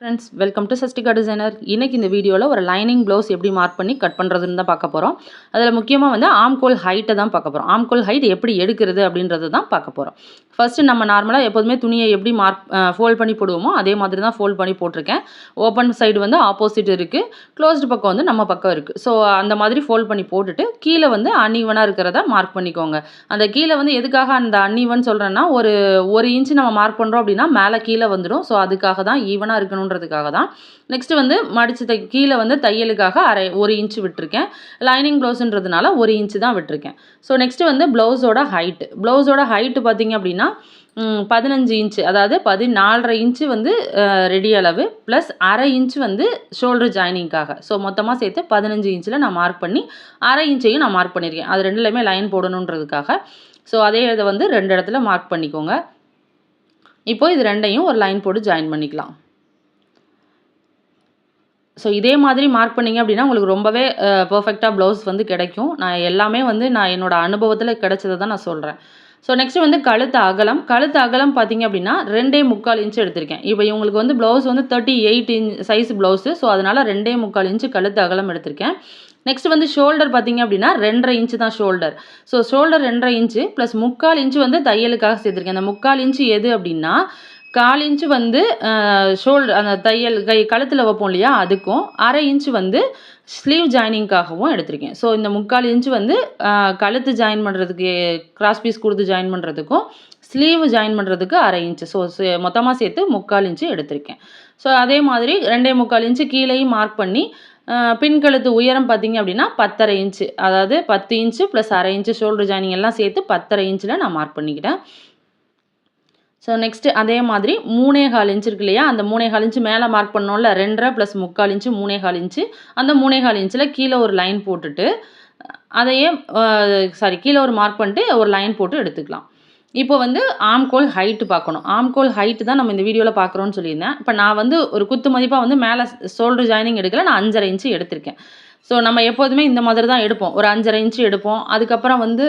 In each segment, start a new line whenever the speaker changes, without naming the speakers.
Friends welcome to Sastika designer இன்னைக்கு இந்த வீடியோவில் ஒரு லைனிங் ப்ளவுஸ் எப்படி மார்க் பண்ணி கட் பண்ணுறதுன்னு தான் பார்க்க போகிறோம் அதில் முக்கியமாக வந்து ஆம்கோல் ஹைட்டை தான் பார்க்க போகிறோம் ஆம்கோல் ஹைட் எப்படி எடுக்கிறது அப்படின்றது தான் பார்க்க போகிறோம் ஃபஸ்ட்டு நம்ம நார்மலாக எப்போதுமே துணியை எப்படி மார்க் ஃபோல்ட் பண்ணி போடுவோமோ அதே மாதிரி தான் ஃபோல்ட் பண்ணி போட்டிருக்கேன். ஓப்பன் சைடு வந்து ஆப்போசிட் இருக்குது க்ளோஸ்டு பக்கம் வந்து நம்ம பக்கம் இருக்குது ஸோ அந்த மாதிரி ஃபோல்ட் பண்ணி போட்டுட்டு கீழே வந்து அன்இவனாக இருக்கிறத மார்க் பண்ணிக்கோங்க. அந்த கீழே வந்து எதுக்காக அந்த அன்இவன் சொல்கிறேன்னா ஒரு ஒரு இன்ச்சு நம்ம மார்க் பண்ணுறோம் அப்படின்னா மேலே கீழே வந்துடும் ஸோ அதுக்காக தான் ஈவனாக இருக்கணும் இருக்கணுன்றதுக்காக தான். நெக்ஸ்ட்டு வந்து மடித்து தை கீழே வந்து தையலுக்காக அரை ஒரு இன்ச்சு விட்டுருக்கேன். லைனிங் ப்ளவுஸுன்றதுனால ஒரு இன்ச்சு தான் விட்டுருக்கேன். ஸோ நெக்ஸ்ட்டு வந்து ப்ளவுஸோட ஹைட்டு ப்ளவுஸோட ஹைட்டு பார்த்தீங்க அப்படின்னா பதினஞ்சு இன்ச்சு அதாவது பதினாலரை இன்ச்சு வந்து ரெடி அளவு ப்ளஸ் அரை இன்ச் வந்து ஷோல்டர் ஜாயினிங்காக ஸோ மொத்தமாக சேர்த்து பதினஞ்சு இன்ச்சில் நான் மார்க் பண்ணி அரை இன்ச்சையும் நான் மார்க் பண்ணியிருக்கேன். அது ரெண்டுலையுமே லைன் போடணுன்றதுக்காக. ஸோ அதே இதை வந்து ரெண்டு இடத்துல மார்க் பண்ணிக்கோங்க. இப்போ இது ரெண்டையும் ஒரு லைன் போட்டு ஜாயின் பண்ணிக்கலாம். ஸோ இதே மாதிரி மார்க் பண்ணிங்க அப்படின்னா உங்களுக்கு ரொம்பவே பர்ஃபெக்டாக ப்ளவுஸ் வந்து கிடைக்கும். நான் எல்லாமே வந்து நான் என்னோடய அனுபவத்தில் கிடைச்சதை தான் நான் சொல்கிறேன் ஸோ நெக்ஸ்ட் வந்து கழுத்து அகலம். கழுத்து அகலம் பார்த்தீங்க அப்படின்னா ரெண்டே முக்கால் இன்ச்சு எடுத்திருக்கேன். இப்போ இவங்களுக்கு வந்து ப்ளவுஸ் வந்து thirty eight inch size blouse so அதனால் ரெண்டே முக்கால் இன்ச்சு கழுத்து அகலம் எடுத்திருக்கேன். நெக்ஸ்ட் வந்து ஷோல்டர் பார்த்தீங்க அப்படின்னா ரெண்டரை இன்ச்சு தான் ஷோல்டர் ஸோ ஷோல்டர் ரெண்டரை இன்ச்சு ப்ளஸ் முக்கால் இன்ச்சு வந்து தையலுக்காக சேர்த்துருக்கேன். அந்த முக்கால் இன்ச்சு எது அப்படின்னா கால் இன்ச்சு வந்து ஷோல்டர் அந்த தையல் கை கழுத்தில் வைப்போம் இல்லையா அதுக்கும் அரை இன்ச்சு வந்து ஸ்லீவ் ஜாயினிங்காகவும் எடுத்திருக்கேன். ஸோ இந்த முக்கால் இன்ச்சு வந்து கழுத்து ஜாயின் பண்ணுறதுக்கு கிராஸ் பீஸ் கொடுத்து ஜாயின் பண்ணுறதுக்கும் ஸ்லீவ் ஜாயின் பண்ணுறதுக்கு அரை இன்ச்சு ஸோ மொத்தமாக சேர்த்து முக்கால் இன்ச்சு எடுத்திருக்கேன். ஸோ அதே மாதிரி ரெண்டே முக்கால் இன்ச்சு கீழேயும் மார்க் பண்ணி பின்கழுத்து பின் கழுத்து உயரம் பார்த்தீங்க அப்படின்னா பத்தரை இன்ச்சு அதாவது பத்து இன்ச்சு ப்ளஸ் அரை இன்ச்சு ஷோல்டர் ஜாயினிங் எல்லாம் சேர்த்து பத்தரை இன்ச்சில் நான் மார்க் பண்ணிக்கிட்டேன். ஸோ நெக்ஸ்ட்டு அதே மாதிரி மூணே கால் இன்ச் இருக்கு இல்லையா? அந்த மூணே கால் இன்ச்சு மேலே மார்க் பண்ணோம்ல ரெண்டரை ப்ளஸ் முக்கால் இன்ச்சு மூணே கால் இன்ச்சு அந்த மூணே கால் இன்ச்சில் கீழே ஒரு லைன் போட்டுட்டு அதையே சாரி கீழே ஒரு மார்க் பண்ணிட்டு ஒரு லைன் போட்டு எடுத்துக்கலாம். இப்போ வந்து ஆம்கோல் ஹைட்டு பார்க்கணும். ஆம்கோல் ஹைட்டு தான் நம்ம இந்த வீடியோவில் பார்க்குறோன்னு சொல்லியிருந்தேன். இப்போ நான் வந்து ஒரு குத்து மதிப்பாக வந்து மேலே ஷோல்டர் ஜாயினிங் எடுக்கல நான் அஞ்சரை இன்ச்சு எடுத்திருக்கேன். ஸோ நம்ம எப்போதுமே இந்த மாதிரி தான் எடுப்போம். ஒரு அஞ்சரை இன்ச்சு எடுப்போம். அதுக்கப்புறம் வந்து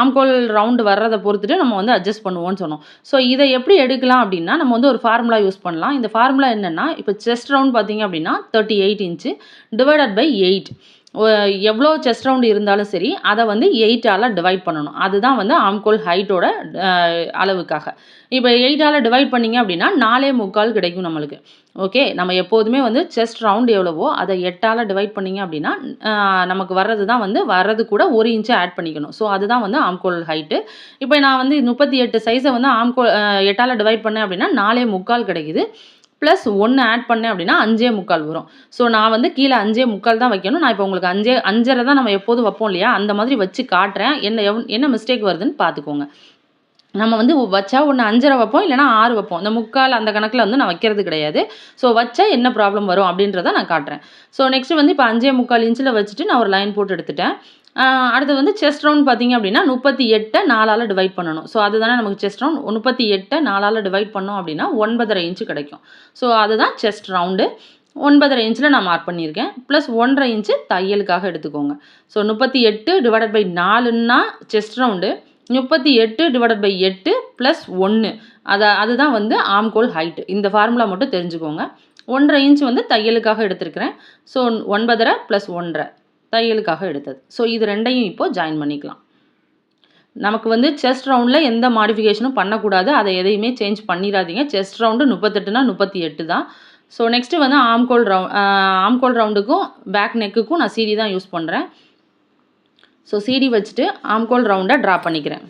ஆம்கோல் ரவுண்டு வர்றதை பொறுத்துட்டு நம்ம வந்து அட்ஜஸ்ட் பண்ணுவோம்னு சொன்னோம். ஸோ இதை எப்படி எடுக்கலாம் அப்படின்னா நம்ம வந்து ஒரு ஃபார்முலா யூஸ் பண்ணலாம். இந்த ஃபார்முலா என்னென்னா இப்போ செஸ்ட் ரவுண்ட் பார்த்தீங்க அப்படின்னா thirty eight inch divided by eight எவ்வளோ செஸ்ட் ரவுண்டு இருந்தாலும் சரி அதை வந்து எயிட்டால் டிவைட் பண்ணணும். அதுதான் வந்து ஆம்கோல் ஹைட்டோட அளவுக்காக. இப்போ எயிட்டால் டிவைட் பண்ணிங்க அப்படின்னா நாலே முக்கால் கிடைக்கும் நம்மளுக்கு. ஓகே நம்ம எப்போதுமே வந்து செஸ்ட் ரவுண்டு எவ்வளவோ அதை எட்டால் டிவைட் பண்ணிங்க அப்படின்னா நமக்கு வர்றது தான் வந்து வர்றது கூட ஒரு இன்ச்சு ஆட் பண்ணிக்கணும். ஸோ அதுதான் வந்து ஆம்கோல் ஹைட்டு இப்போ நான் வந்து முப்பத்தி எட்டு சைஸை வந்து ஆம்கோல் எட்டால் டிவைட் பண்ணேன் அப்படின்னா நாலே முக்கால் கிடைக்குது. ப்ளஸ் ஒன்று ஆட் பண்ணேன் அப்படின்னா அஞ்சே முக்கால் வரும். ஸோ நான் வந்து கீழே அஞ்சே முக்கால் தான் வைக்கணும். நான் இப்போ உங்களுக்கு அஞ்சே அஞ்சரை தான் நம்ம எப்போதும் வைப்போம் இல்லையா? அந்த மாதிரி வச்சு காட்டுறேன். என்ன எவ் என்ன மிஸ்டேக் வருதுன்னு பார்த்துக்கோங்க. நம்ம வந்து வச்சா ஒன்று அஞ்சரை வைப்போம் இல்லைனா ஆறு வைப்போம். இந்த முக்கால் அந்த கணக்கில் வந்து நான் வைக்கிறது கிடையாது. ஸோ வச்சா என்ன ப்ராப்ளம் வரும் அப்படின்றத நான் காட்டுறேன். ஸோ நெக்ஸ்ட் வந்து இப்போ அஞ்சே முக்கால் இன்ச்சில் வச்சுட்டு நான் ஒரு லைன் போட்டு எடுத்துட்டேன். அடுத்து வந்து செஸ்ட் ரவுண்ட் பார்த்தீங்க அப்படின்னா முப்பத்தி எட்டை நாலால் டிவைட் பண்ணணும். ஸோ அதுதானே நமக்கு செஸ்ட் ரவுண்ட் முப்பத்தி எட்டை நாலால் டிவைட் பண்ணோம் அப்படின்னா ஒன்பதரை இன்ச்சு கிடைக்கும். ஸோ அதுதான் செஸ்ட் ரவுண்டு ஒன்பதரை இன்ச்சில் நான் மார்க் பண்ணியிருக்கேன். ப்ளஸ் ஒன்றரை இன்ச்சு தையலுக்காக எடுத்துக்கோங்க. ஸோ முப்பத்தி எட்டு டிவைடட் பை நாலுன்னா செஸ்ட் ரவுண்டு முப்பத்தி எட்டு டிவைடட் பை எட்டு ப்ளஸ் ஒன்று அதை அதுதான் வந்து ஆம்கோல் ஹைட்டு இந்த ஃபார்முலா மட்டும் தெரிஞ்சுக்கோங்க. ஒன்றரை இன்ச் வந்து தையலுக்காக எடுத்திருக்கிறேன். ஸோ ஒன்பதரை ப்ளஸ் ஒன்றரை. தையலுக்காக எடுத்தது. ஸோ இது ரெண்டையும் இப்போது ஜாயின் பண்ணிக்கலாம். நமக்கு வந்து செஸ்ட் ரவுண்டில் எந்த மாடிஃபிகேஷனும் பண்ணக்கூடாது. அதை எதையுமே சேஞ்ச் பண்ணிடாதீங்க செஸ்ட் ரவுண்டு முப்பத்தெட்டுனா முப்பத்தி எட்டு தான். ஸோ நெக்ஸ்ட்டு வந்து ஆம்கோல் ரவு ஆம்கோல் ரவுண்டுக்கும் பேக் நெக்குக்கும் நான் சீடி தான் யூஸ் பண்ணுறேன் ஸோ சீடி வச்சுட்டு ஆம்கோல் ரவுண்டை ட்ரா பண்ணிக்கிறேன்.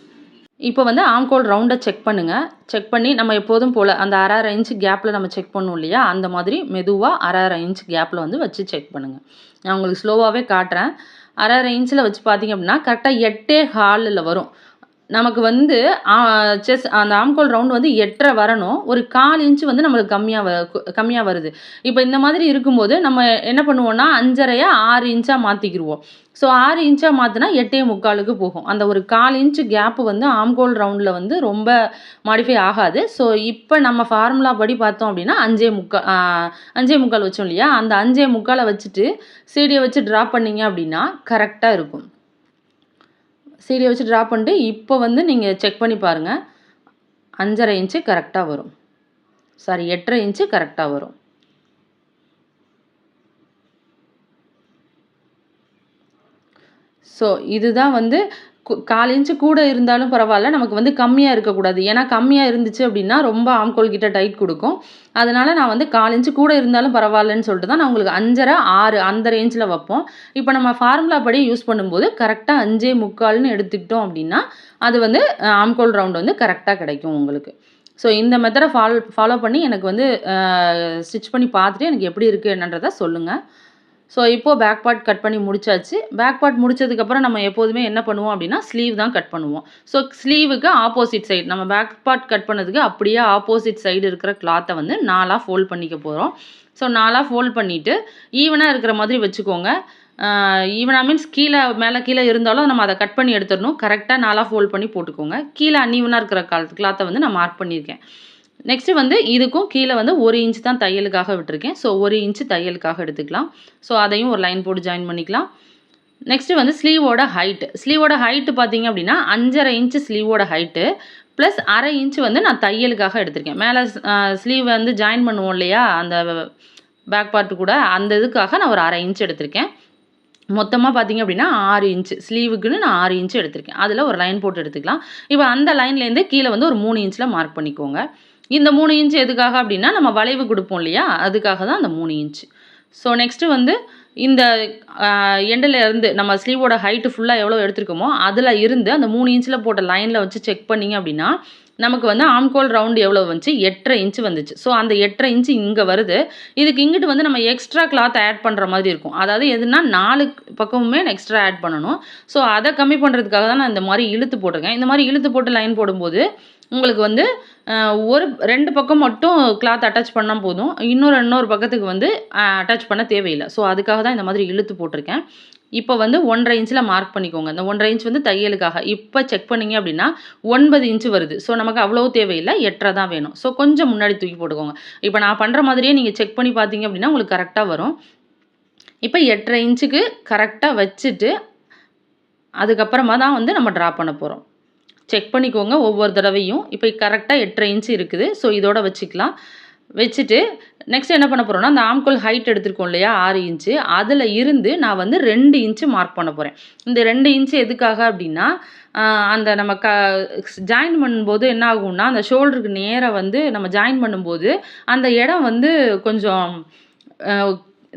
இப்போ வந்து ஆம்கோல் ரவுண்டை செக் பண்ணுங்கள் செக் பண்ணி நம்ம எப்போதும் போல் அந்த அரை அரை இன்ச் கேப்பில் நம்ம செக் பண்ணும் இல்லையா? அந்த மாதிரி மெதுவாக அரை அரை இன்ச் கேப்பில் வந்து வச்சு செக் பண்ணுங்கள் நான் உங்களுக்கு ஸ்லோவாகவே காட்டுறேன். அரை அரை இன்ச்சில் வச்சு பார்த்தீங்க அப்படின்னா கரெக்டாக எட்டே ஹாலில் வரும். நமக்கு வந்து செஸ் அந்த ஆம்கோல் ரவுண்ட் வந்து எட்டரை வரணும். ஒரு கால் இன்ச்சு வந்து நம்மளுக்கு கம்மியாக வ கம்மியாக வருது. இப்போ இந்த மாதிரி இருக்கும்போது நம்ம என்ன பண்ணுவோம்னா அஞ்சரையை ஆறு இன்ச்சாக மாற்றிக்கிடுவோம் ஸோ ஆறு இன்ச்சாக மாற்றினா எட்டே முக்காலுக்கு போகும். அந்த ஒரு கால் இன்ச்சு கேப்பு வந்து ஆம்கோல் ரவுண்டில் வந்து ரொம்ப மாடிஃபை ஆகாது. ஸோ இப்போ நம்ம ஃபார்முலா படி பார்த்தோம் அப்படின்னா அஞ்சே முக்கால் அஞ்சே முக்கால் வச்சோம் இல்லையா? அந்த அஞ்சே முக்காலை வச்சுட்டு சீடியை வச்சு ட்ரா பண்ணீங்க அப்படின்னா கரெக்டாக இருக்கும். சீடியை வச்சு ட்ரா பண்ணிட்டு இப்போ வந்து நீங்கள் செக் பண்ணி பாருங்கள் அஞ்சரை இன்ச்சு கரெக்டாக வரும். சாரி எட்டரை இன்ச்சு கரெக்டாக வரும். ஸோ இதுதான் வந்து கால் இன்ச்சு கூட இருந்தாலும் பரவாயில்ல நமக்கு வந்து கம்மியாக இருக்கக்கூடாது. ஏன்னா கம்மியாக இருந்துச்சு அப்படின்னா ரொம்ப ஆம்கோல் கிட்ட டைட் கொடுக்கும். அதனால் நான் வந்து கால் இன்ச்சு கூட இருந்தாலும் பரவாயில்லன்னு சொல்லிட்டு தான் நான் உங்களுக்கு அஞ்சரை ஆறு அந்த ரேஞ்சில் வைப்போம். இப்போ நம்ம ஃபார்முலா படி யூஸ் பண்ணும்போது கரெக்டாக அஞ்சே முக்கால்னு எடுத்துக்கிட்டோம் அப்படின்னா அது வந்து ஆம்கோல் ரவுண்ட் வந்து கரெக்டாக கிடைக்கும் உங்களுக்கு. ஸோ இந்த மெத்தடை ஃபாலோ ஃபாலோ பண்ணி எனக்கு வந்து ஸ்டிச் பண்ணி பார்த்துட்டு எனக்கு எப்படி இருக்குது என்னன்றதை சொல்லுங்கள் ஸோ இப்போது பேக் பார்ட் கட் பண்ணி முடிச்சாச்சு. பேக் பார்ட் முடிச்சதுக்கப்புறம் நம்ம எப்போதுமே என்ன பண்ணுவோம் அப்படின்னா ஸ்லீவ் தான் கட் பண்ணுவோம். ஸோ ஸ்லீவுக்கு ஆப்போசிட் சைடு நம்ம பேக் பார்ட் கட் பண்ணதுக்கு அப்படியே ஆப்போசிட் சைடு இருக்கிற கிளாத்தை வந்து நாலாக ஃபோல்ட் பண்ணிக்க போகிறோம் ஸோ நாலாக ஃபோல்ட் பண்ணிவிட்டு ஈவனாக இருக்கிற மாதிரி வச்சுக்கோங்க. ஈவனாக மீன்ஸ் கீழே மேலே கீழே இருந்தாலும் நம்ம அதை கட் பண்ணி எடுத்துடணும். கரெக்டாக நாலாக ஃபோல்ட் பண்ணி போட்டுக்கோங்க. கீழே அன்ஈவனாக இருக்கிற கால் கிளாத்தை வந்து நான் மார்க் பண்ணியிருக்கேன். நெக்ஸ்ட்டு வந்து இதுக்கும் கீழே வந்து ஒரு இன்ச் தான் தையலுக்காக விட்டுருக்கேன். ஸோ ஒரு இன்ச்சு தையலுக்காக எடுத்துக்கலாம். ஸோ அதையும் ஒரு லைன் போட்டு ஜாயின் பண்ணிக்கலாம். நெக்ஸ்ட்டு வந்து ஸ்லீவோட ஹைட்டு ஸ்லீவோட ஹைட்டு பார்த்தீங்க அப்படின்னா அஞ்சரை இன்ச்சு ஸ்லீவோட ஹைட்டு ப்ளஸ் அரை இன்ச்சு வந்து நான் தையலுக்காக எடுத்திருக்கேன். மேலே ஸ்லீவ் வந்து ஜாயின் பண்ணுவோம் இல்லையா? அந்த பேக் பார்ட்டு கூட அந்த இதுக்காக நான் ஒரு அரை இன்ச் எடுத்திருக்கேன். மொத்தமாக பார்த்தீங்க அப்படின்னா ஆறு இன்ச்சு ஸ்லீவுக்குன்னு நான் ஆறு இன்ச்சு எடுத்திருக்கேன். அதில் ஒரு லைன் போட்டு எடுத்துக்கலாம். இப்போ அந்த லைன்லேருந்து கீழே வந்து ஒரு மூணு இன்ச்சில் மார்க் பண்ணிக்கோங்க. இந்த மூணு இன்ச் எதுக்காக அப்படின்னா நம்ம வளைவு கொடுப்போம் இல்லையா? அதுக்காக தான் அந்த மூணு இன்ச் ஸோ நெக்ஸ்ட்டு வந்து இந்த எண்டில் இருந்து நம்ம ஸ்லீவோட ஹைட்டு ஃபுல்லாக எவ்வளோ எடுத்திருக்கோமோ அதில் இருந்து அந்த மூணு இன்ச்சில் போட்ட லைனில் வச்சு செக் பண்ணிங்க அப்படின்னா நமக்கு வந்து ஆம்கோல் ரவுண்டு எவ்வளோ வந்துச்சு? எட்டரை இன்ச்சு வந்துச்சு. ஸோ அந்த எட்டரை இன்ச்சு இங்கே வருது. இதுக்கு இங்கிட்டு வந்து நம்ம எக்ஸ்ட்ரா கிளாத் ஆட் பண்ணுற மாதிரி இருக்கும். அதாவது எதுனா நாலு பக்கமுமே எக்ஸ்ட்ரா ஆட் பண்ணணும். ஸோ அதை கம்மி பண்ணுறதுக்காக தான் நான் இந்த மாதிரி இழுத்து போட்டிருக்கேன். இந்த மாதிரி இழுத்து போட்டு லைன் போடும்போது உங்களுக்கு வந்து ஒரு ரெண்டு பக்கம் மட்டும் கிளாத் அட்டாச் பண்ணால் போதும். இன்னொரு இன்னொரு பக்கத்துக்கு வந்து அட்டாச் பண்ண தேவையில்லை. ஸோ அதுக்காக தான் இந்த மாதிரி இழுத்து போட்டிருக்கேன். இப்போ வந்து ஒன்றரை இன்ச்சில் மார்க் பண்ணிக்கோங்க. இந்த ஒன்றரை இன்ச் வந்து தையலுக்காக. இப்போ செக் பண்ணிங்க அப்படின்னா ஒன்பது இன்ச்சு வருது. ஸோ நமக்கு அவ்வளோ தேவையில்லை. எட்டரை தான் வேணும். ஸோ கொஞ்சம் முன்னாடி தூக்கி போட்டுக்கோங்க. இப்போ நான் பண்ணுற மாதிரியே நீங்கள் செக் பண்ணி பார்த்தீங்க அப்படின்னா உங்களுக்கு கரெக்டாக வரும். இப்போ எட்டரை இன்ச்சுக்கு கரெக்டாக வச்சுட்டு அதுக்கப்புறமா தான் வந்து நம்ம ட்ரா பண்ண போகிறோம் செக் பண்ணிக்கோங்க ஒவ்வொரு தடவையும். இப்போ கரெக்டாக எட்டரை இன்ச்சு இருக்குது. ஸோ இதோட வச்சுக்கலாம். வச்சுட்டு நெக்ஸ்ட் என்ன பண்ண போகிறோம்னா அந்த ஆம்கோல் ஹைட் எடுத்திருக்கோம் இல்லையா? ஆறு இன்ச்சு அதில் இருந்து நான் வந்து ரெண்டு இன்ச்சு மார்க் பண்ண போகிறேன் இந்த ரெண்டு இன்ச்சு எதுக்காக அப்படின்னா அந்த நம்ம க ஜாயின் பண்ணும்போது என்ன ஆகும்னா அந்த ஷோல்டருக்கு நேராக வந்து நம்ம ஜாயின் பண்ணும்போது அந்த இடம் வந்து கொஞ்சம்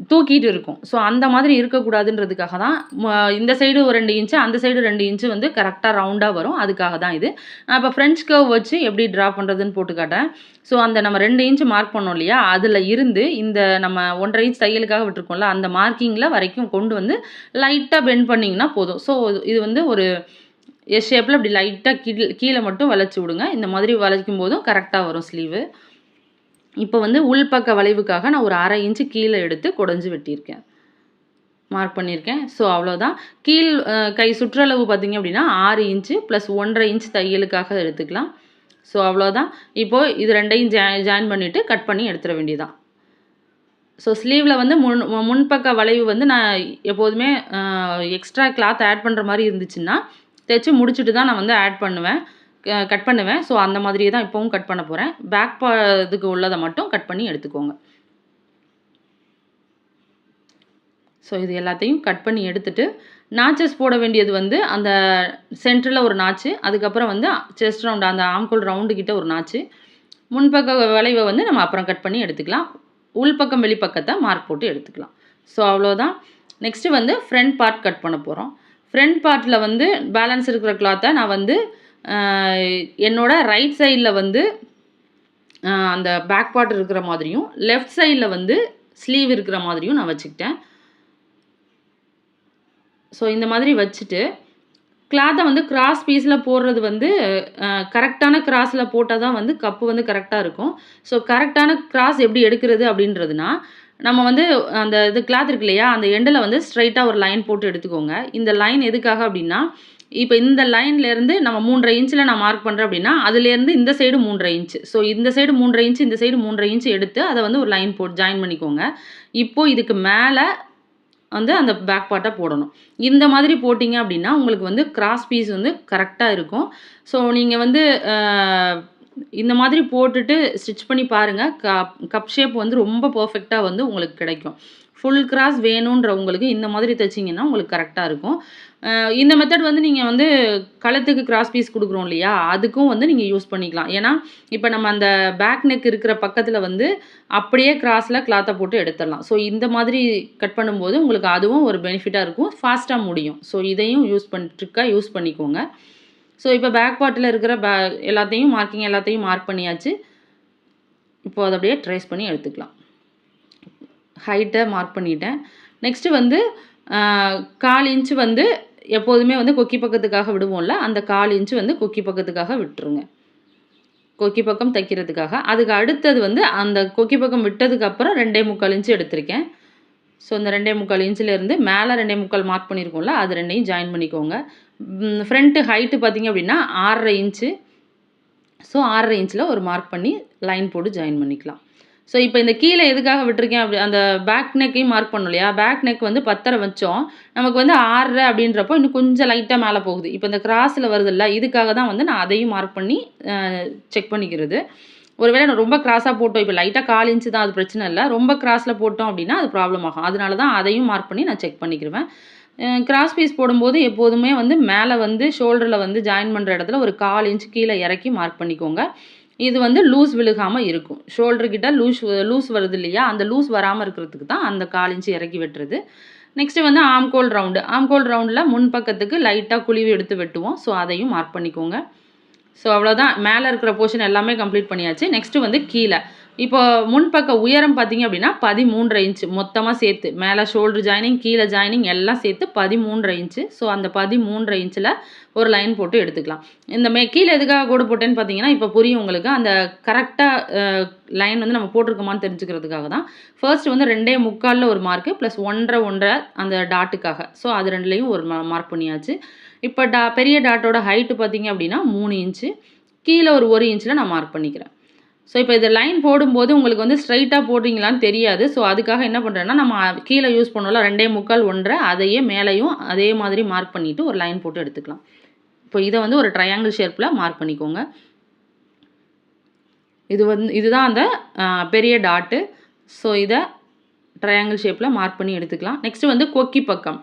தூக்கிட்டு இருக்கும். ஸோ அந்த மாதிரி இருக்கக்கூடாதுன்றதுக்காக தான் இந்த சைடு ஒரு ரெண்டு இன்ச்சு அந்த சைடு ரெண்டு இன்ச்சு வந்து கரெக்டாக ரவுண்டாக வரும். அதுக்காக தான் இது. நான் இப்போ ஃப்ரெஞ்ச் கர்வ் வச்சு எப்படி ட்ரா பண்ணுறதுன்னு போட்டு காட்டேன் ஸோ அந்த நம்ம ரெண்டு இன்ச்சு மார்க் பண்ணோம் இல்லையா? அதில் இருந்து இந்த நம்ம ஒன்றரை இன்ச் தையலுக்காக விட்டுருக்கோம்ல அந்த மார்க்கிங்கில் வரைக்கும் கொண்டு வந்து லைட்டாக பெண்ட் பண்ணிங்கன்னா போதும். ஸோ இது வந்து ஒரு எஸ் ஷேப்பில் இப்படி லைட்டாக கீழே கீழே மட்டும் வளைச்சி விடுங்க. இந்த மாதிரி வளைக்கும் போதும் கரெக்டாக வரும் ஸ்லீவு இப்போ வந்து உள்பக்க வளைவுக்காக நான் ஒரு அரை இன்ச்சு கீழே எடுத்து குடஞ்சி வெட்டியிருக்கேன். மார்க் பண்ணியிருக்கேன். ஸோ அவ்வளோதான் கீழ் கை சுற்றளவு பார்த்திங்க அப்படின்னா ஆறு இன்ச்சு ப்ளஸ் ஒன்றரை இன்ச் தையலுக்காக எடுத்துக்கலாம். ஸோ அவ்வளோதான் இப்போது இது ரெண்டையும் ஜா ஜாயின் பண்ணிவிட்டு கட் பண்ணி எடுத்துட வேண்டியதான் ஸோ ஸ்லீவில் வந்து முன் முன்பக்க வளைவு வந்து நான் எப்போதுமே எக்ஸ்ட்ரா கிளாத் ஆட் பண்ணுற மாதிரி இருந்துச்சுன்னா தைச்சி முடிச்சுட்டு தான் நான் வந்து ஆட் பண்ணுவேன். கட் பண்ணுவேன். ஸோ அந்த மாதிரியே தான் இப்போவும் கட் பண்ண போகிறேன் பேக் பா இதுக்கு உள்ளதை மட்டும் கட் பண்ணி எடுத்துக்கோங்க. ஸோ இது எல்லாத்தையும் கட் பண்ணி எடுத்துட்டு நாச்சஸ் போட வேண்டியது வந்து அந்த சென்டரில் ஒரு நாச்சு அதுக்கப்புறம் வந்து செஸ்ட் ரவுண்டு அந்த ஆம்கோல் ரவுண்டுக்கிட்ட ஒரு நாச்சு. முன்பக்க வளைவை வந்து நம்ம அப்புறம் கட் பண்ணி எடுத்துக்கலாம். உள்பக்கம் வெளிப்பக்கத்தை மார்க் போட்டு எடுத்துக்கலாம். ஸோ அவ்வளோதான். நெக்ஸ்ட்டு வந்து ஃப்ரண்ட் பார்ட் கட் பண்ண போகிறோம் ஃப்ரண்ட் பார்ட்டில் வந்து பேலன்ஸ் இருக்கிற கிளாத்தை நான் வந்து என்னோட ரைட் சைடில் வந்து அந்த பேக் பார்ட் இருக்கிற மாதிரியும் லெஃப்ட் சைடில் வந்து ஸ்லீவ் இருக்கிற மாதிரியும் நான் வச்சுக்கிட்டேன். ஸோ இந்த மாதிரி வச்சுட்டு கிளாத்தை வந்து கிராஸ் பீஸில் போடுறது வந்து கரெக்டான கிராஸில் போட்டால் தான் வந்து கப்பு வந்து கரெக்டாக இருக்கும். ஸோ கரெக்டான கிராஸ் எப்படி எடுக்கிறது அப்படின்றதுனா நம்ம வந்து அந்த இது கிளாத் இருக்கு இல்லையா அந்த எண்டில் வந்து ஸ்ட்ரைட்டாக ஒரு லைன் போட்டு எடுத்துக்கோங்க. இந்த லைன் எதுக்காக அப்படின்னா இப்போ இந்த லைன்லேருந்து நம்ம மூன்றரை இன்ச்சில் நான் மார்க் பண்ணுறேன் அப்படின்னா அதுலேருந்து இந்த சைடு மூன்றரை இன்ச்சு ஸோ இந்த சைடு மூன்றரை இன்ச்சு இந்த சைடு மூன்றரை இன்ச்சு எடுத்து அதை வந்து ஒரு லைன் போட்டு ஜாயின் பண்ணிக்கோங்க. இப்போது இதுக்கு மேலே வந்து அந்த பேக் பார்ட்டை போடணும். இந்த மாதிரி போட்டிங்க அப்படின்னா உங்களுக்கு வந்து கிராஸ் பீஸ் வந்து கரெக்டாக இருக்கும். ஸோ நீங்கள் வந்து இந்த மாதிரி போட்டுட்டு ஸ்டிச் பண்ணி பாருங்கள் கப் கப் ஷேப் வந்து ரொம்ப பர்ஃபெக்டாக வந்து உங்களுக்கு கிடைக்கும். ஃபுல் கிராஸ் வேணுன்றவங்களுக்கு இந்த மாதிரி தைச்சிங்கன்னா உங்களுக்கு கரெக்டாக இருக்கும். இந்த மெத்தட் வந்து நீங்கள் வந்து கழுத்துக்கு கிராஸ் பீஸ் கொடுக்குறோம் இல்லையா அதுக்கும் வந்து நீங்கள் யூஸ் பண்ணிக்கலாம். ஏன்னா இப்போ நம்ம அந்த பேக் நெக் இருக்கிற பக்கத்தில் வந்து அப்படியே கிராஸில் கிளாத்தை போட்டு எடுத்துடலாம். ஸோ இந்த மாதிரி கட் பண்ணும்போது உங்களுக்கு அதுவும் ஒரு பெனிஃபிட்டாக இருக்கும். ஃபாஸ்ட்டாக முடியும். ஸோ இதையும் யூஸ் பண்ணி ட்ரிக்காக யூஸ் பண்ணிக்கோங்க. ஸோ இப்போ பேக் பாட்டில் இருக்கிற பே எல்லாத்தையும் மார்க்கிங் எல்லாத்தையும் மார்க் பண்ணியாச்சு. இப்போ அதை அப்படியே ட்ரேஸ் பண்ணி எடுத்துக்கலாம். ஹைட்டை மார்க் பண்ணிட்டேன். நெக்ஸ்ட்டு வந்து கால் இன்ச்சு வந்து எப்போதுமே வந்து கொக்கி பக்கத்துக்காக விடுவோம்ல அந்த கால் இன்ச்சு வந்து கொக்கி பக்கத்துக்காக விட்டுருங்க. கொக்கி பக்கம் தைக்கிறதுக்காக. அதுக்கு அடுத்தது வந்து அந்த கொக்கி பக்கம் விட்டதுக்கு அப்புறம் ரெண்டே முக்கால் இன்ச்சு எடுத்திருக்கேன். ஸோ இந்த ரெண்டே முக்கால் இன்ச்சிலேருந்து மேலே ரெண்டே முக்கால் மார்க் பண்ணியிருக்கோம்ல அது ரெண்டையும் ஜாயின் பண்ணிக்கோங்க. ஃப்ரண்ட்டு ஹைட்டு பார்த்தீங்க அப்படின்னா ஆறரை இன்ச்சு ஸோ ஆறரை இன்ச்சில் ஒரு மார்க் பண்ணி லைன் போட்டு ஜாயின் பண்ணிக்கலாம். ஸோ இப்போ இந்த கீழே எதுக்காக விட்டுருக்கேன் அப்படி அந்த பேக் நெக்கையும் மார்க் பண்ணோம் இல்லையா? பேக் நெக் வந்து பத்தரை வச்சோம். நமக்கு வந்து ஆறரை அப்படின்றப்போ இன்னும் கொஞ்சம் லைட்டாக மேலே போகுது. இப்போ இந்த கிராஸில் வருதுல்ல இதுக்காக தான் வந்து நான் அதையும் மார்க் பண்ணி செக் பண்ணிக்கிறது. ஒருவேளை நான் ரொம்ப கிராஸாக போட்டோம். இப்போ லைட்டாக கால் இன்ச்சு தான் அது பிரச்சனை இல்லை. ரொம்ப கிராஸில் போட்டோம் அப்படின்னா அது ப்ராப்ளம் ஆகும். அதனால தான் அதையும் மார்க் பண்ணி நான் செக் பண்ணிக்கிருவேன். கிராஸ் பீஸ் போடும்போது எப்போதுமே வந்து மேலே வந்து ஷோல்டரில் வந்து ஜாயின் பண்ணுற இடத்துல ஒரு கால் இன்ச் கீழே இறக்கி மார்க் பண்ணிக்கோங்க. இது வந்து லூஸ் விழுகாமல் இருக்கும். ஷோல்டர்கிட்ட லூஸ் லூஸ் வருது இல்லையா? அந்த லூஸ் வராமல் இருக்கிறதுக்கு தான் அந்த கால் இறக்கி வெட்டுறது. நெக்ஸ்ட்டு வந்து ஆம்கோல் ரவுண்டு ஆம்கோல் ரவுண்டில் முன் பக்கத்துக்கு லைட்டாக குழிவு எடுத்து வெட்டுவோம். ஸோ அதையும் மார்க் பண்ணிக்கோங்க. ஸோ அவ்வளோதான் மேலே இருக்கிற போர்ஷன் எல்லாமே கம்ப்ளீட் பண்ணியாச்சு. நெக்ஸ்ட்டு வந்து கீழே. இப்போ முன்பக்க உயரம் பார்த்தீங்க அப்படின்னா பதிமூன்றரை இன்ச்சு மொத்தமாக சேர்த்து. மேலே ஷோல்டர் ஜாயினிங் கீழே ஜாயினிங் எல்லாம் சேர்த்து பதிமூன்றரை இன்ச்சு ஸோ அந்த பதிமூன்றரை இன்ச்சில் ஒரு லைன் போட்டு எடுத்துக்கலாம். இந்த மே கீழே எதுக்காக கோடு போட்டேன்னு பார்த்தீங்கன்னா இப்போ புரியும் உங்களுக்கு. அந்த கரெக்டாக லைன் வந்து நம்ம போட்டிருக்கோமான்னு தெரிஞ்சுக்கிறதுக்காக தான். ஃபர்ஸ்ட் வந்து ரெண்டே முக்காலில் ஒரு மார்க்கு ப்ளஸ் ஒன்றரை ஒன்றரை அந்த டாட்டுக்காக ஸோ அது ரெண்டுலேயும் ஒரு மார்க் பண்ணியாச்சு. இப்போ டா பெரிய டாட்டோட ஹைட்டு பார்த்தீங்க அப்படின்னா மூணு இன்ச்சு கீழே ஒரு ஒரு இன்ச்சில் நான் மார்க் பண்ணிக்கிறேன். ஸோ இப்போ இது லைன் போடும்போது உங்களுக்கு வந்து ஸ்ட்ரைட்டாக போடுறீங்களான்னு தெரியாது. ஸோ அதுக்காக என்ன பண்ணுறேன்னா நம்ம கீழே யூஸ் பண்ணோம்ல ரெண்டே முக்கால் ஒன்றரை அதையே மேலேயும் அதே மாதிரி மார்க் பண்ணிவிட்டு ஒரு லைன் போட்டு எடுத்துக்கலாம். இப்போ இதை வந்து ஒரு ட்ரையாங்கிள் ஷேப்பில் மார்க் பண்ணிக்கோங்க. இது வந்து இதுதான் அந்த பெரிய டாட்டு ஸோ இதை ட்ரையாங்கிள் ஷேப்பில் மார்க் பண்ணி எடுத்துக்கலாம். நெக்ஸ்ட்டு வந்து கொக்கி பக்கம்.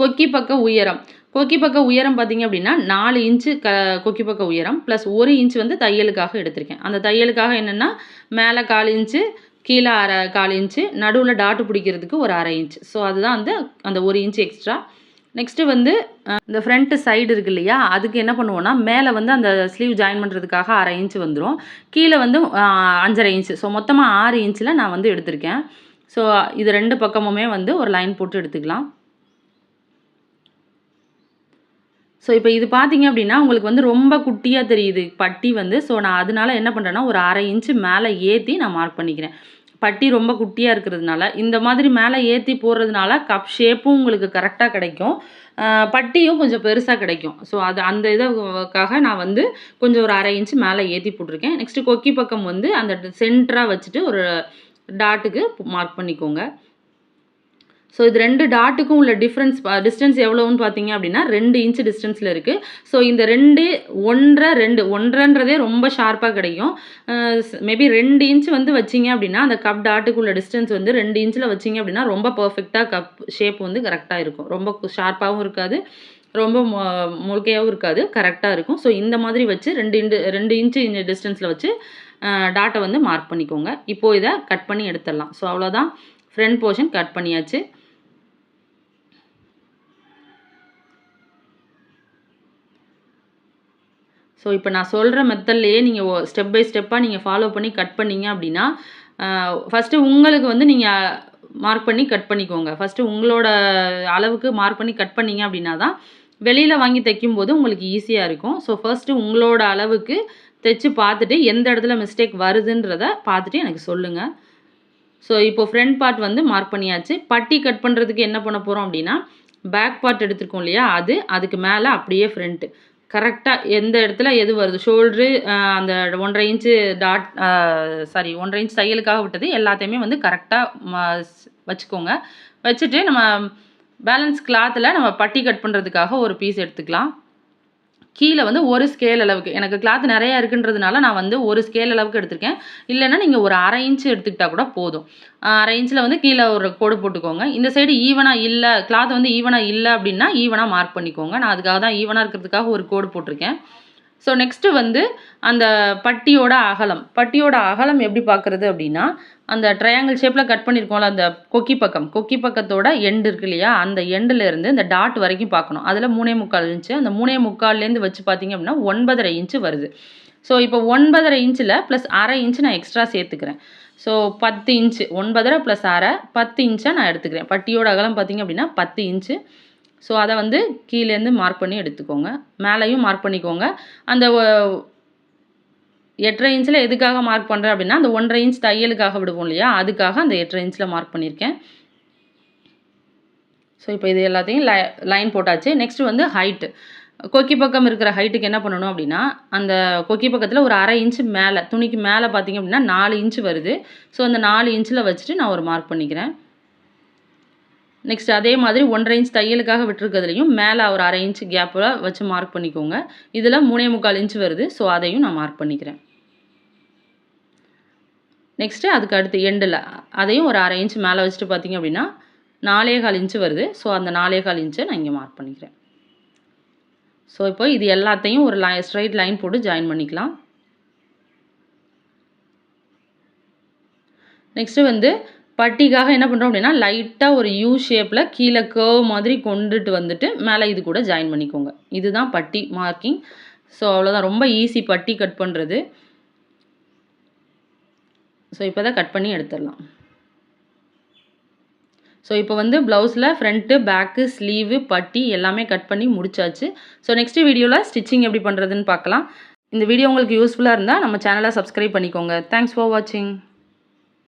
கொக்கி பக்க உயரம். கொக்கி பக்க உயரம் பார்த்தீங்க அப்படின்னா நாலு இன்ச்சு க கொக்கி பக்க உயரம் ப்ளஸ் ஒரு இன்ச் வந்து தையலுக்காக எடுத்திருக்கேன். அந்த தையலுக்காக என்னென்னா மேலே கால் இன்ச்சு கீழே அரை கால் இன்ச்சு நடுவில் டாட்டு பிடிக்கிறதுக்கு ஒரு அரை இன்ச் ஸோ அதுதான் வந்து அந்த ஒரு இன்ச் எக்ஸ்ட்ரா நெக்ஸ்ட்டு வந்து இந்த ஃப்ரண்ட்டு சைடு இருக்கு இல்லையா அதுக்கு என்ன பண்ணுவோன்னா மேலே வந்து அந்த ஸ்லீவ் ஜாயின் பண்ணுறதுக்காக அரை இன்ச் வந்துடும் கீழே வந்து அஞ்சரை இன்ச்சு. ஸோ மொத்தமாக ஆறு இன்ச்சில் நான் வந்து எடுத்திருக்கேன். ஸோ இது ரெண்டு பக்கமுமே வந்து ஒரு லைன் போட்டு எடுத்துக்கலாம். ஸோ இப்போ இது பார்த்தீங்க அப்படின்னா உங்களுக்கு வந்து ரொம்ப குட்டியாக தெரியுது பட்டி வந்து. ஸோ நான் அதனால என்ன பண்ணுறேன்னா ஒரு அரை இன்ச்சு மேலே ஏற்றி நான் மார்க் பண்ணிக்கிறேன். பட்டி ரொம்ப குட்டியாக இருக்கிறதுனால இந்த மாதிரி மேலே ஏற்றி போடுறதுனால கப் ஷேப்பும் உங்களுக்கு கரெக்டாக கிடைக்கும். பட்டியும் கொஞ்சம் பெருசாக கிடைக்கும். ஸோ அது அந்த இதுக்காக நான் வந்து கொஞ்சம் ஒரு அரை இன்ச்சு மேலே ஏற்றி போட்டிருக்கேன். நெக்ஸ்ட்டு கொக்கி பக்கம் வந்து அந்த சென்டராக வச்சுட்டு ஒரு டாட்டுக்கு மார்க் பண்ணிக்கோங்க. ஸோ இது ரெண்டு டாட்டுக்கும் உள்ள டிஃப்ரென்ஸ் டிஸ்டன்ஸ் எவ்வளோன்னு பார்த்தீங்க அப்படின்னா ரெண்டு இன்ச் டிஸ்டன்ஸில் இருக்குது ஸோ இந்த ரெண்டு ஒன்றரை ரெண்டு ஒன்றரைன்றதே ரொம்ப ஷார்ப்பாக கிடைக்கும். மேபி ரெண்டு இன்ச் வந்து வச்சிங்க அப்படின்னா அந்த கப் டாட்டுக்கு உள்ள டிஸ்டன்ஸ் வந்து ரெண்டு இன்ச்சில் வச்சிங்க அப்படின்னா ரொம்ப பர்ஃபெக்டாக கப் ஷேப் வந்து கரெக்டாக இருக்கும். ரொம்ப ஷார்ப்பாகவும் இருக்காது. ரொம்ப மொ- முழுக்கையாகவும் இருக்காது. கரெக்டாக இருக்கும். ஸோ இந்த மாதிரி வச்சு ரெண்டு இன்டு ரெண்டு இன்ச்சு இந்த டிஸ்டன்ஸில் வச்சு டாட்டை வந்து மார்க் பண்ணிக்கோங்க. இப்போது இதை கட் பண்ணி எடுத்துடலாம். ஸோ அவ்வளோதான் ஃப்ரண்ட் போர்ஷன் கட் பண்ணியாச்சு. ஸோ இப்போ நான் சொல்கிற மெத்தட்லேயே நீங்கள் ஸ்டெப் பை ஸ்டெப்பாக நீங்கள் ஃபாலோ பண்ணி கட் பண்ணீங்க அப்படின்னா ஃபஸ்ட்டு உங்களுக்கு வந்து நீங்கள் மார்க் பண்ணி கட் பண்ணிக்கோங்க. ஃபஸ்ட்டு உங்களோட அளவுக்கு மார்க் பண்ணி கட் பண்ணீங்க அப்படின்னா தான் வெளியில் வாங்கி தைக்கும்போது உங்களுக்கு ஈஸியாக இருக்கும். ஸோ ஃபர்ஸ்ட்டு உங்களோட அளவுக்கு தைச்சு பார்த்துட்டு எந்த இடத்துல மிஸ்டேக் வருதுன்றத பார்த்துட்டு எனக்கு சொல்லுங்கள் ஸோ இப்போ ஃப்ரண்ட் பார்ட் வந்து மார்க் பண்ணியாச்சு. பட்டி கட் பண்ணுறதுக்கு என்ன பண்ண போகிறோம் அப்படின்னா பேக் பார்ட் எடுத்துருக்கோம் இல்லையா? அது அதுக்கு மேலே அப்படியே ஃப்ரண்ட்டு கரெக்டாக எந்த இடத்துல எது வருது? ஷோல்ட்ரு அந்த ஒன்றரை இன்ச்சு டாட் சாரி ஒன்றரை இன்ச் தையலுக்காக விட்டது. எல்லாத்தையுமே வந்து கரெக்டாக வச்சுக்கோங்க. வச்சுட்டு நம்ம பேலன்ஸ் கிளாத்தில் நம்ம பட்டி கட் பண்ணுறதுக்காக ஒரு பீஸ் எடுத்துக்கலாம். கீழே வந்து ஒரு ஸ்கேல் அளவுக்கு. எனக்கு கிளாத் நிறையா இருக்குன்றதுனால நான் வந்து ஒரு ஸ்கேல் அளவுக்கு எடுத்திருக்கேன். இல்லைன்னா நீங்கள் ஒரு அரை இன்ச்சு எடுத்துக்கிட்டால் கூட போதும். அரை இன்ச்சில் வந்து கீழே ஒரு கோடு போட்டுக்கோங்க. இந்த சைடு ஈவனாக இல்லை கிளாத் வந்து ஈவனாக இல்லை அப்படின்னா ஈவனாக மார்க் பண்ணிக்கோங்க. நான் அதுக்காக தான் ஈவனாக இருக்கிறதுக்காக ஒரு கோடு போட்டிருக்கேன். ஸோ நெக்ஸ்ட்டு வந்து அந்த பட்டியோட அகலம். பட்டியோட அகலம் எப்படி பார்க்குறது அப்படின்னா அந்த ட்ரையாங்கிள் ஷேப்பில் கட் பண்ணியிருக்கோம்ல அந்த கொக்கி பக்கம். கொக்கி பக்கத்தோட எண்டு இருக்கு இல்லையா? அந்த எண்டுலேருந்து இந்த டாட் வரைக்கும் பார்க்கணும். அதில் மூணே முக்கால் இன்ச்சு அந்த மூணே முக்கால்லேருந்து வச்சு பார்த்தீங்க அப்படின்னா ஒன்பதரை இன்ச்சு வருது. ஸோ இப்போ ஒன்பதரை இன்ச்சில் ப்ளஸ் அரை இன்ச்சு நான் எக்ஸ்ட்ரா சேர்த்துக்கிறேன். ஸோ பத்து இன்ச்சு ஒன்பதரை ப்ளஸ் அரை பத்து இன்ச்சை நான் எடுத்துக்கிறேன். பட்டியோட அகலம் பார்த்தீங்க அப்படின்னா பத்து இன்ச்சு ஸோ அதை வந்து கீழேருந்து மார்க் பண்ணி எடுத்துக்கோங்க. மேலேயும் மார்க் பண்ணிக்கோங்க. அந்த எட்டரை இன்ச்சில் எதுக்காக மார்க் பண்ணுறேன் அப்படின்னா அந்த ஒன்றரை இன்ச் தையலுக்காக விடுவோம் இல்லையா? அதுக்காக அந்த எட்டரை இன்ச்சில் மார்க் பண்ணியிருக்கேன் ஸோ இப்போ இது எல்லாத்தையும் லை லைன் போட்டாச்சு. நெக்ஸ்ட்டு வந்து ஹைட்டு கொக்கி பக்கம் இருக்கிற ஹைட்டுக்கு என்ன பண்ணணும் அப்படின்னா அந்த கொக்கி பக்கத்தில் ஒரு அரை இன்ச்சு மேலே துணிக்கு மேலே பார்த்திங்க அப்படின்னா நாலு இன்ச்சு வருது. ஸோ அந்த நாலு இன்ச்சில் வச்சுட்டு நான் ஒரு மார்க் பண்ணிக்கிறேன். நெக்ஸ்ட் அதே மாதிரி ஒன்றரை இன்ச் தையலுக்காக விட்டுருக்கிறதுலையும் மேலே ஒரு அரை இன்ச் கேப்பில் வச்சு மார்க் பண்ணிக்கோங்க. இதில் மூணே முக்கால் இன்ச் வருது. ஸோ அதையும் நான் மார்க் பண்ணிக்கிறேன். நெக்ஸ்ட்டு அதுக்கு அடுத்து எண்டில் அதையும் ஒரு அரை இன்ச் மேலே வச்சுட்டு பார்த்தீங்க அப்படின்னா நாலே கால் இன்ச்சு வருது. ஸோ அந்த நாலே கால் இன்ச்சை நான் இங்கே மார்க் பண்ணிக்கிறேன். ஸோ இப்போ இது எல்லாத்தையும் ஒரு லை ஸ்ட்ரைட் லைன் போட்டு ஜாயின் பண்ணிக்கலாம். நெக்ஸ்ட்டு வந்து பட்டிக்காக என்ன பண்ணுறோம் அப்படின்னா லைட்டாக ஒரு யூ ஷேப்பில் கீழே கேர்வ் மாதிரி கொண்டுட்டு வந்துட்டு மேலே இது கூட ஜாயின் பண்ணிக்கோங்க. இதுதான் பட்டி மார்க்கிங் ஸோ அவ்வளோதான் ரொம்ப ஈஸி பட்டி கட் பண்ணுறது ஸோ இப்போ தான் கட் பண்ணி எடுத்துடலாம். ஸோ இப்போ வந்து ப்ளவுஸில் ஃப்ரண்ட்டு பேக்கு ஸ்லீவு பட்டி எல்லாமே கட் பண்ணி முடிச்சாச்சு. ஸோ நெக்ஸ்ட் வீடியோவில் ஸ்டிச்சிங் எப்படி பண்ணுறதுன்னு பார்க்கலாம். இந்த வீடியோ உங்களுக்கு யூஸ்ஃபுல்லாக இருந்தால் நம்ம சேனலை சப்ஸ்கிரைப் பண்ணிக்கோங்க. தேங்க்ஸ் ஃபார் வாட்சிங்